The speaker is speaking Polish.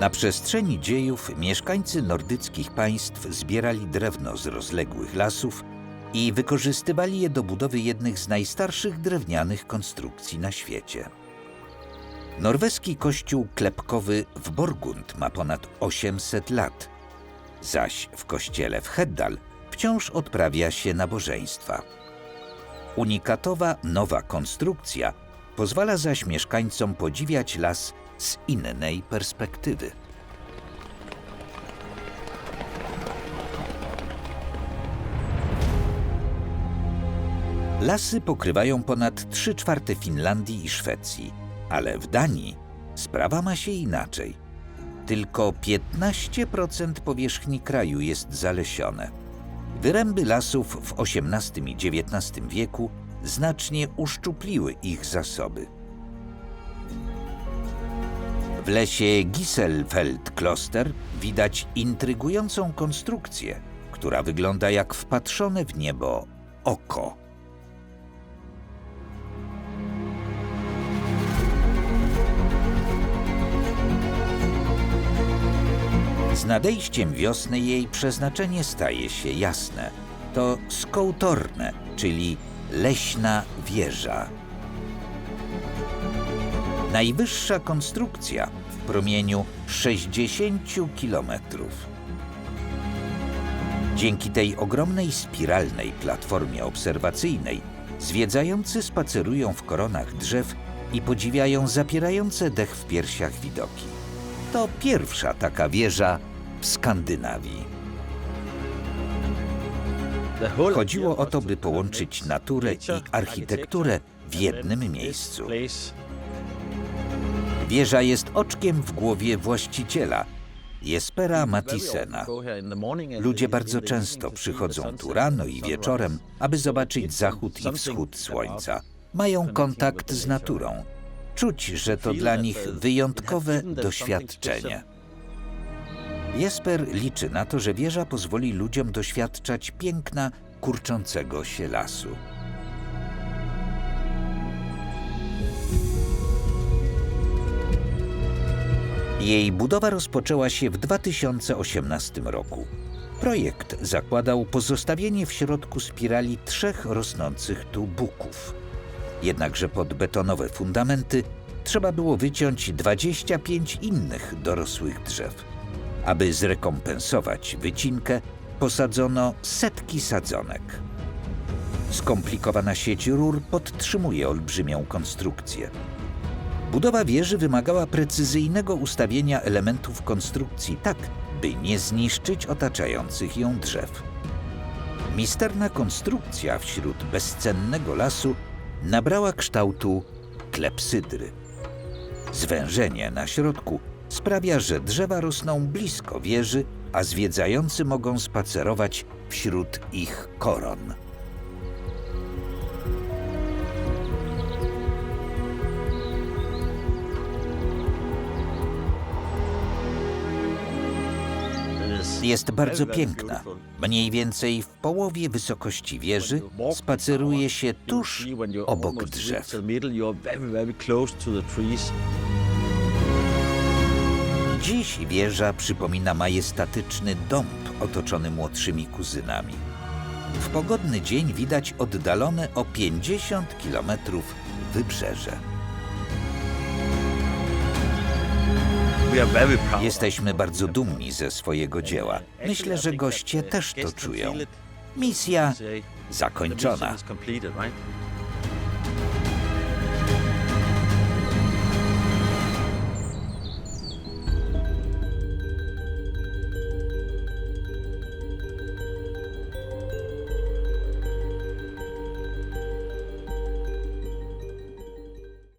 Na przestrzeni dziejów mieszkańcy nordyckich państw zbierali drewno z rozległych lasów i wykorzystywali je do budowy jednych z najstarszych drewnianych konstrukcji na świecie. Norweski kościół klepkowy w Borgund ma ponad 800 lat, zaś w kościele w Heddal wciąż odprawia się nabożeństwa. Unikatowa nowa konstrukcja pozwala zaś mieszkańcom podziwiać las z innej perspektywy. Lasy pokrywają ponad 3 czwarte Finlandii i Szwecji, ale w Danii sprawa ma się inaczej. Tylko 15% powierzchni kraju jest zalesione. Wyręby lasów w XVIII i XIX wieku znacznie uszczupliły ich zasoby. W lesie Gisselfeld Kloster widać intrygującą konstrukcję, która wygląda jak wpatrzone w niebo oko. Z nadejściem wiosny jej przeznaczenie staje się jasne. To skołtorne, czyli leśna wieża. Najwyższa konstrukcja w promieniu 60 kilometrów. Dzięki tej ogromnej spiralnej platformie obserwacyjnej zwiedzający spacerują w koronach drzew i podziwiają zapierające dech w piersiach widoki. To pierwsza taka wieża w Skandynawii. Chodziło o to, by połączyć naturę i architekturę w jednym miejscu. Wieża jest oczkiem w głowie właściciela, Jespera Matisena. Ludzie bardzo często przychodzą tu rano i wieczorem, aby zobaczyć zachód i wschód słońca. Mają kontakt z naturą. Czuć, że to dla nich wyjątkowe doświadczenie. Jesper liczy na to, że wieża pozwoli ludziom doświadczać piękna kurczącego się lasu. Jej budowa rozpoczęła się w 2018 roku. Projekt zakładał pozostawienie w środku spirali trzech rosnących tu buków. Jednakże pod betonowe fundamenty trzeba było wyciąć 25 innych dorosłych drzew. Aby zrekompensować wycinkę, posadzono setki sadzonek. Skomplikowana sieć rur podtrzymuje olbrzymią konstrukcję. Budowa wieży wymagała precyzyjnego ustawienia elementów konstrukcji tak, by nie zniszczyć otaczających ją drzew. Misterna konstrukcja wśród bezcennego lasu nabrała kształtu klepsydry. Zwężenie na środku sprawia, że drzewa rosną blisko wieży, a zwiedzający mogą spacerować wśród ich koron. Jest bardzo piękna. Mniej więcej w połowie wysokości wieży spaceruje się tuż obok drzew. Dziś wieża przypomina majestatyczny dąb otoczony młodszymi kuzynami. W pogodny dzień widać oddalone o 50 kilometrów wybrzeże. Jesteśmy bardzo dumni ze swojego dzieła. Myślę, że goście też to czują. Misja zakończona.